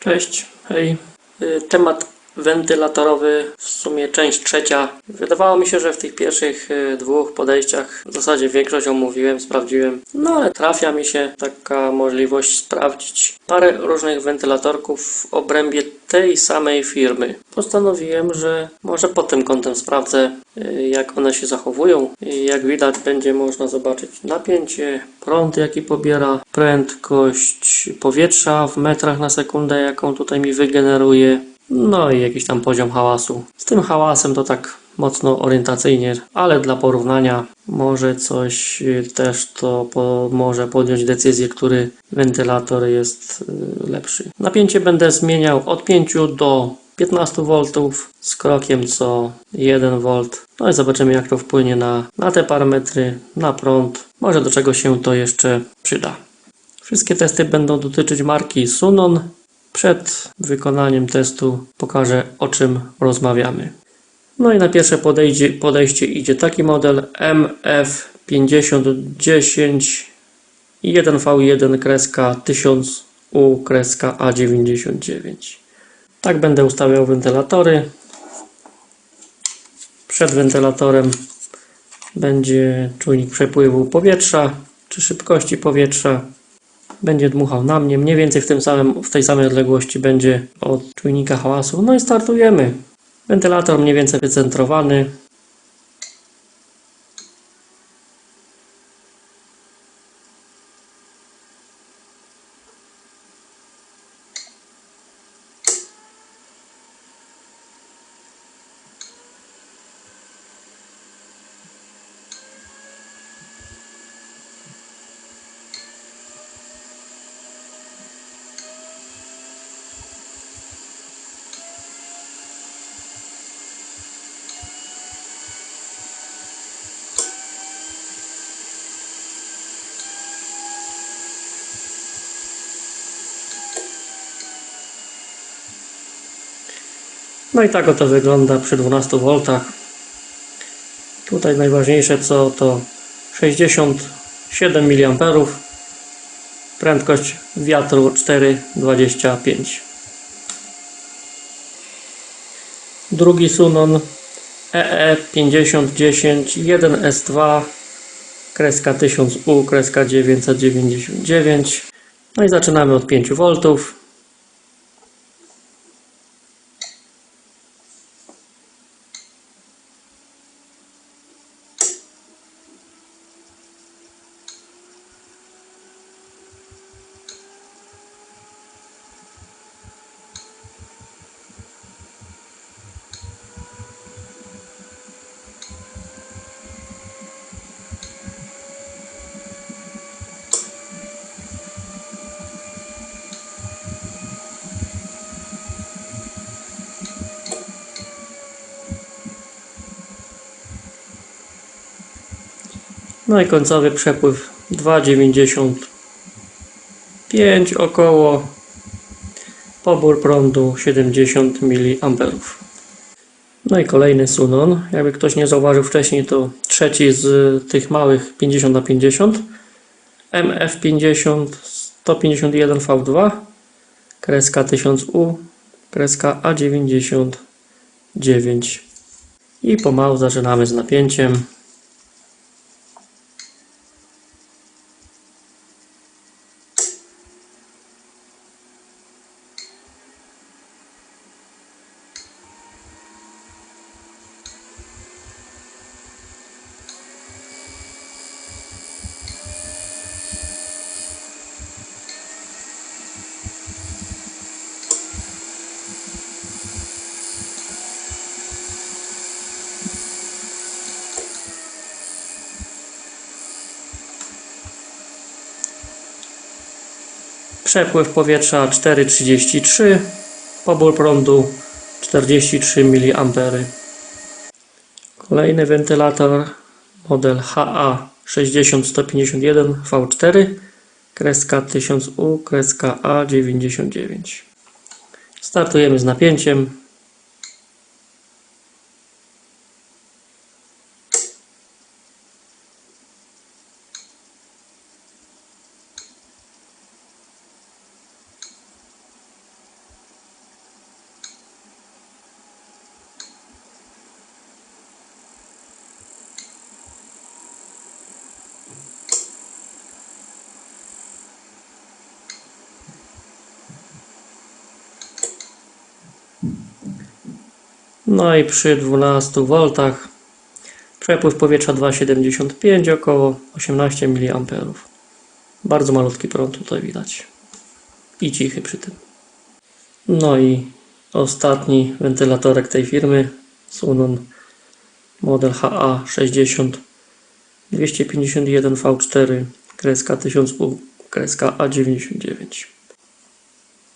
Cześć, hej. Y, Temat wentylatorowy, w sumie część trzecia. Wydawało mi się, że w tych pierwszych y, dwóch podejściach w zasadzie większość omówiłem, sprawdziłem. No ale trafia mi się taka możliwość sprawdzić parę różnych wentylatorków w obrębie tej samej firmy. Postanowiłem, że może pod tym kątem sprawdzę, y, jak one się zachowują. Jak widać, będzie można zobaczyć napięcie, prąd, jaki pobiera, prędkość powietrza w metrach na sekundę, jaką tutaj mi wygeneruje. No i jakiś tam poziom hałasu. Z tym hałasem to tak mocno orientacyjnie, ale dla porównania może coś y, też to pomoże podjąć decyzję, który wentylator jest y, lepszy. Napięcie będę zmieniał od 5 do 15 V z krokiem co 1 V. No i zobaczymy jak to wpłynie na, na te parametry, na prąd. Może do czego się to jeszcze przyda. Wszystkie testy będą dotyczyć marki Sunon. Przed wykonaniem testu pokażę o czym rozmawiamy. No i na pierwsze podejście, podejście idzie taki model MF5010 1V1 kreska 1000U kreska A99. Tak będę ustawiał wentylatory. Przed wentylatorem będzie czujnik przepływu powietrza czy szybkości powietrza będzie dmuchał na mnie. Mniej więcej w, tym samym, w tej samej odległości będzie od czujnika hałasu. No i startujemy. Wentylator mniej więcej wycentrowany. No i tak oto wygląda przy 12 V. Tutaj najważniejsze co to 67 mA. Prędkość wiatru 4,25. Drugi Sunon E EE5010 1S2 kreska 1000U kreska 999. No i zaczynamy od 5 V. No i końcowy przepływ 2,95 około. Pobór prądu 70 mA. No i kolejny Sunon. Jakby ktoś nie zauważył wcześniej, to trzeci z tych małych 50 na 50 MF50 151 V2 kreska 1000U kreska A99 i pomału zaczynamy z napięciem. Przepływ powietrza 4,33, pobór prądu 43 mA. Kolejny wentylator model HA60151 V4 kreska 1000U kreska A99. Startujemy z napięciem. No i przy 12 V przepływ powietrza 2,75 około 18 mA. Bardzo malutki prąd tutaj widać. I cichy przy tym. No i ostatni wentylatorek tej firmy Sunon model HA60 251 V4 kreska 1000 U kreska A99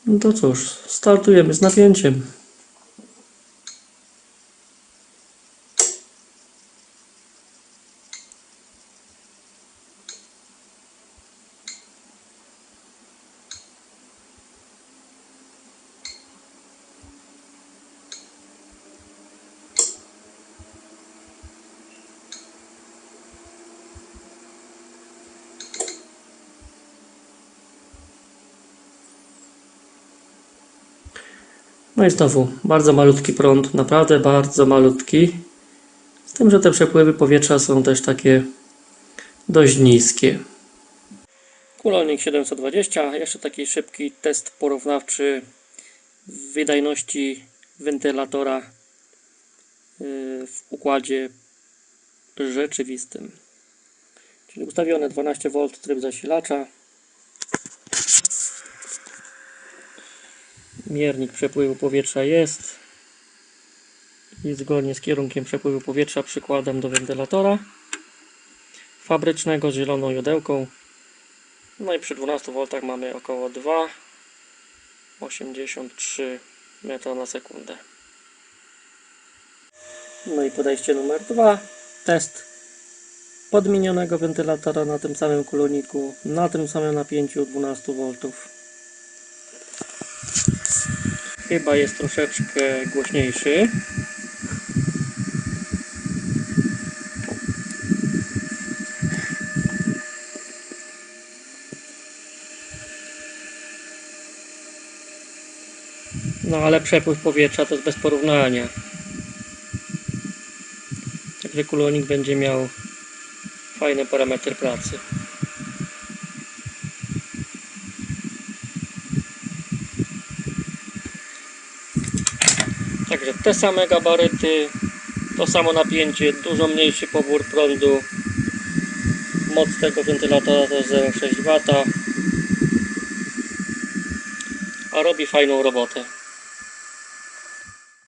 no to cóż, startujemy z napięciem. No i znowu bardzo malutki prąd, naprawdę bardzo malutki. Z tym, że te przepływy powietrza są też takie dość niskie. Kulonik 720, jeszcze taki szybki test porównawczy wydajności wentylatora yy, w układzie rzeczywistym. Czyli ustawione 12V tryb zasilacza. Miernik przepływu powietrza jest. I zgodnie z kierunkiem przepływu powietrza przykładam do wentylatora fabrycznego z zieloną jodełką. No i przy 12 V mamy około 2,83 metra na sekundę. No i podejście numer 2. Test podmienionego wentylatora na tym samym kuloniku, na tym samym napięciu 12 V. Chyba jest troszeczkę głośniejszy. No ale przepływ powietrza to jest bez porównania. Także kulonik będzie miał fajny parametr pracy. Także te same gabaryty, to samo napięcie, dużo mniejszy pobór prądu. Moc tego wentylatora to jest 0,6 W. A robi fajną robotę.